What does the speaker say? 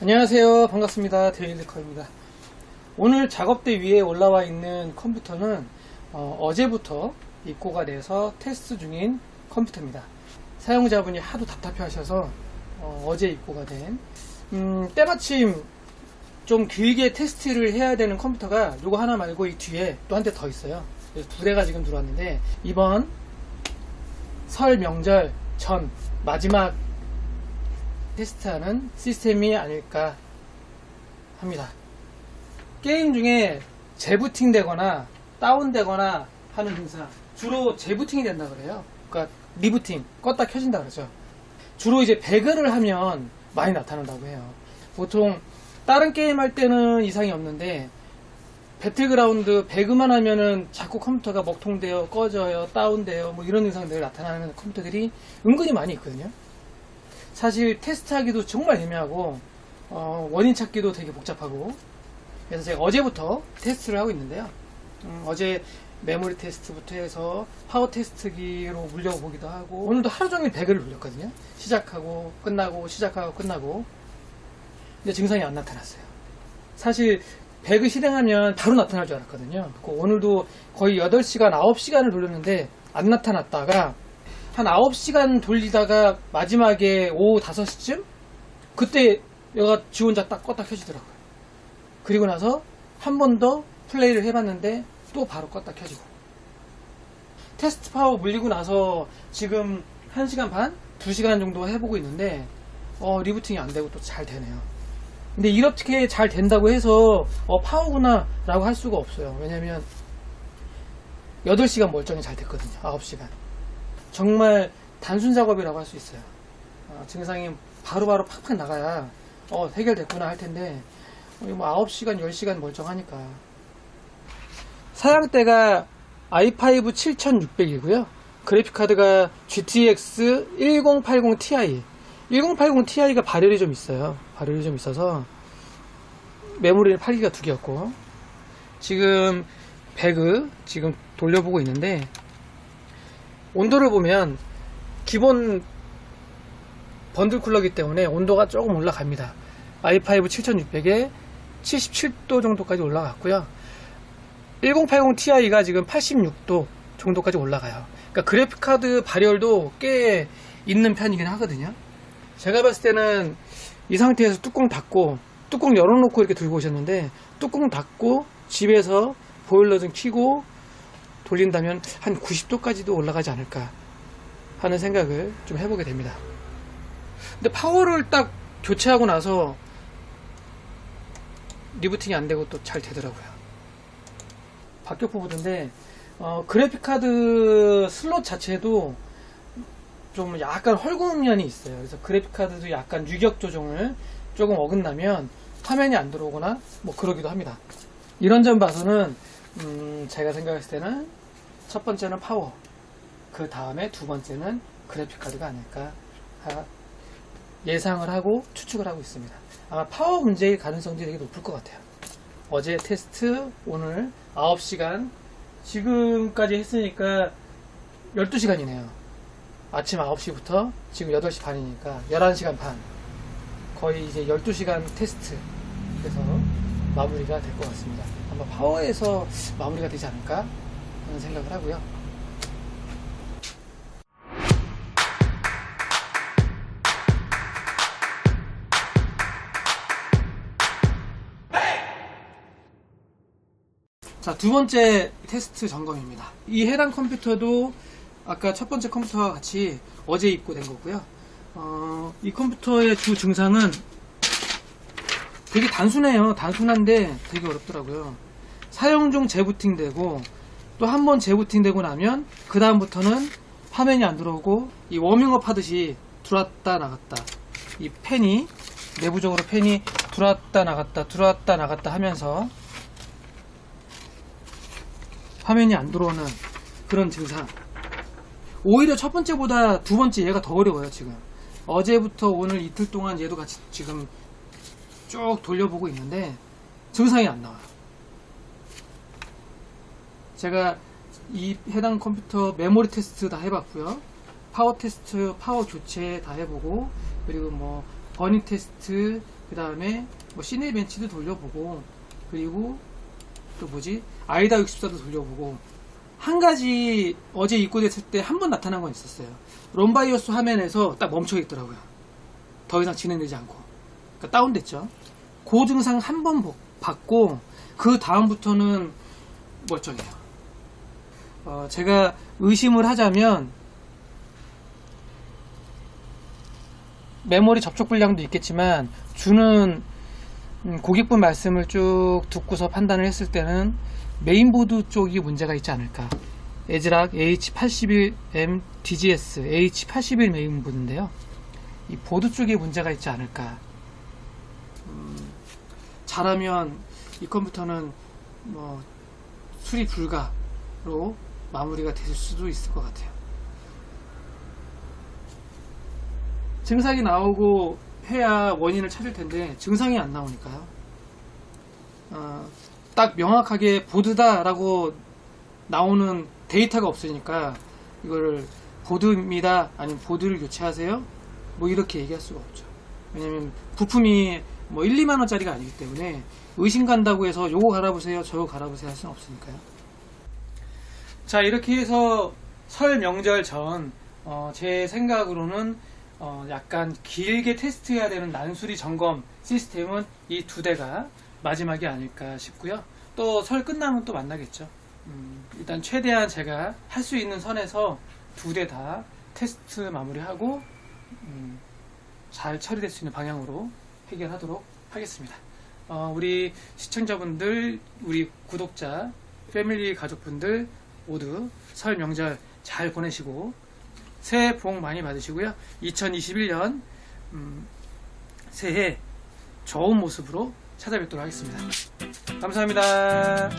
안녕하세요. 반갑습니다. 데일리커입니다. 오늘 작업대 위에 올라와 있는 컴퓨터는 어, 제부터 입고가 돼서 테스트 중인 컴퓨터입니다. 사용자분이 하도 답답해 하셔서 어, 제 입고가 된 음, 때마침 좀 길게 테스트를 해야 되는 컴퓨터가 이거 하나 말고 이 뒤에 또 한 대 더 있어요. 그래서 두 대가 지금 들어왔는데 이번 설 명절 전 마지막 테스트하는 시스템이 아닐까 합니다. 게임 중에 재부팅 되거나 다운되거나 하는 증상 주로 재부팅이 된다 그래요. 그러니까 리부팅 껐다 켜진다 그러죠. 주로 이제 배그를 하면 많이 나타난다고 해요. 보통 다른 게임 할 때는 이상이 없는데 배틀그라운드 배그만 하면은 자꾸 컴퓨터가 먹통돼요, 꺼져요, 다운돼요, 뭐 이런 증상들이 나타나는 컴퓨터들이 은근히 많이 있거든요. 사실 테스트하기도 정말 애매하고 어, 원인 찾기도 되게 복잡하고 그래서 제가 어제부터 테스트를 하고 있는데요. 음, 어제 메모리 테스트부터 해서 파워 테스트기로 물려보기도 하고 오늘도 하루 종일 배그를 돌렸거든요. 시작하고 끝나고 시작하고 끝나고 근데 증상이 안 나타났어요. 사실 배그 실행하면 바로 나타날 줄 알았거든요. 그 오늘도 거의 8시간, 9시간을 돌렸는데 안 나타났다가 한 9시간 돌리다가 마지막에 오후 5시쯤? 그때 얘가 지 혼자 딱 껐다 켜지더라고요. 그리고 나서 한 번 더 플레이를 해봤는데 또 바로 껐다 켜지고. 테스트 파워 물리고 나서 지금 1시간 반? 2시간 정도 해보고 있는데 어, 리부팅이 안 되고 또 잘 되네요. 근데 이렇게 잘 된다고 해서 어, 파워구나 라고 할 수가 없어요. 왜냐면 8시간 멀쩡히 잘 됐거든요. 9시간. 정말 단순 작업이라고 할 수 있어요. 어, 증상이 바로 바로 팍팍 나가야 어, 해결됐구나 할 텐데 뭐 9시간, 10시간 멀쩡하니까 사양대가 i5 7600이고요. 그래픽카드가 GTX 1080 Ti 1080 Ti가 발열이 좀 있어요. 발열이 좀 있어서 메모리는 8기가 두 개였고 지금 배그 지금 돌려보고 있는데 온도를 보면 기본 번들 쿨러기 때문에 온도가 조금 올라갑니다. i5 7600에 77도 정도까지 올라갔고요. 1080 Ti가 지금 86도 정도까지 올라가요. 그러니까 그래픽카드 발열도 꽤 있는 편이긴 하거든요. 제가 봤을 때는 이 상태에서 뚜껑 닫고 뚜껑 열어놓고 이렇게 들고 오셨는데 뚜껑 닫고 집에서 보일러 좀 켜고 돌린다면 한 90도까지도 올라가지 않을까 하는 생각을 좀 해보게 됩니다. 근데 파워를 딱 교체하고 나서 리부팅이 안 되고 또 잘 되더라고요. 박격포 보드인데 어, 그래픽 카드 슬롯 자체도 좀 약간 헐거운 면이 있어요. 그래서 그래픽 카드도 약간 유격 조정을 조금 어긋나면 화면이 안 들어오거나 뭐 그러기도 합니다. 이런 점 봐서는 음, 제가 생각했을 때는 첫 번째는 파워, 그 다음에 두 번째는 그래픽 카드가 아닐까 하- 예상을 하고 추측을 하고 있습니다. 아마 파워 문제의 가능성이 되게 높을 것 같아요. 어제 테스트, 오늘 9시간, 지금까지 했으니까 12시간이네요. 아침 9시부터 지금 8시 반이니까 11시간 반. 거의 이제 12시간 테스트. 그래서 마무리가 될 것 같습니다. 아마 파워에서 마무리가 되지 않을까 하는 생각을 하고요. 자, 두 번째 테스트 점검입니다. 이 해당 컴퓨터도 아까 첫 번째 컴퓨터와 같이 어제 입고된 거고요. 어, 이 컴퓨터의 주 증상은 되게 단순해요. 단순한데 되게 어렵더라고요. 사용 중 재부팅 되고 또 한 번 재부팅 되고 나면 그 다음부터는 화면이 안 들어오고 이 워밍업 하듯이 들어왔다 나갔다 이 펜이 내부적으로 펜이 들어왔다 나갔다 들어왔다 나갔다 하면서 화면이 안 들어오는 그런 증상. 오히려 첫 번째보다 두 번째 얘가 더 어려워요, 지금. 어제부터 오늘 이틀 동안 얘도 같이 지금 쭉 돌려보고 있는데 증상이 안 나와요. 제가 이 해당 컴퓨터 메모리 테스트 다 해봤고요. 파워 테스트, 파워 교체 다 해보고 그리고 뭐 버닝 테스트, 그 다음에 뭐 시네 벤치도 돌려보고 그리고 또 뭐지 아이다 64도 돌려보고 한 가지 어제 입고됐을 때 한 번 나타난 건 있었어요. 롬바이어스 화면에서 딱 멈춰 있더라고요. 더 이상 진행되지 않고. 그러니까 다운됐죠. 그 증상 한 번 받고 그 다음부터는 멀쩡해요. 어, 제가 의심을 하자면 메모리 접촉 불량도 있겠지만 주는 음, 고객분 말씀을 쭉 듣고서 판단을 했을 때는 메인보드 쪽이 문제가 있지 않을까. 에즈락 H81M DGS H81 메인보드인데요. 이 보드 쪽에 문제가 있지 않을까. 음, 잘하면 이 컴퓨터는 뭐 수리 불가로 마무리가 될 수도 있을 것 같아요. 증상이 나오고 해야 원인을 찾을 텐데 증상이 안 나오니까요. 어, 딱 명확하게 보드다라고 나오는 데이터가 없으니까 이거를 보드입니다 아니면 보드를 교체하세요 뭐 이렇게 얘기할 수가 없죠 왜냐면 부품이 뭐 1, 2만 원짜리가 아니기 때문에 의심 간다고 해서 요거 갈아보세요 저거 갈아보세요 할 수는 없으니까요 자 이렇게 해서 설 명절 전 어, 제 생각으로는 어, 약간 길게 테스트해야 되는 난수리 점검 시스템은 이 두 대가 마지막이 아닐까 싶고요. 또 설 끝나면 또 만나겠죠. 음, 일단 최대한 제가 할 수 있는 선에서 두 대 다 테스트 마무리하고 음, 잘 처리될 수 있는 방향으로 해결하도록 하겠습니다. 어, 우리 시청자분들, 우리 구독자, 패밀리 가족분들 모두 설 명절 잘 보내시고 새해 복 많이 받으시고요. 2021년 음, 새해 좋은 모습으로 찾아뵙도록 하겠습니다. 감사합니다.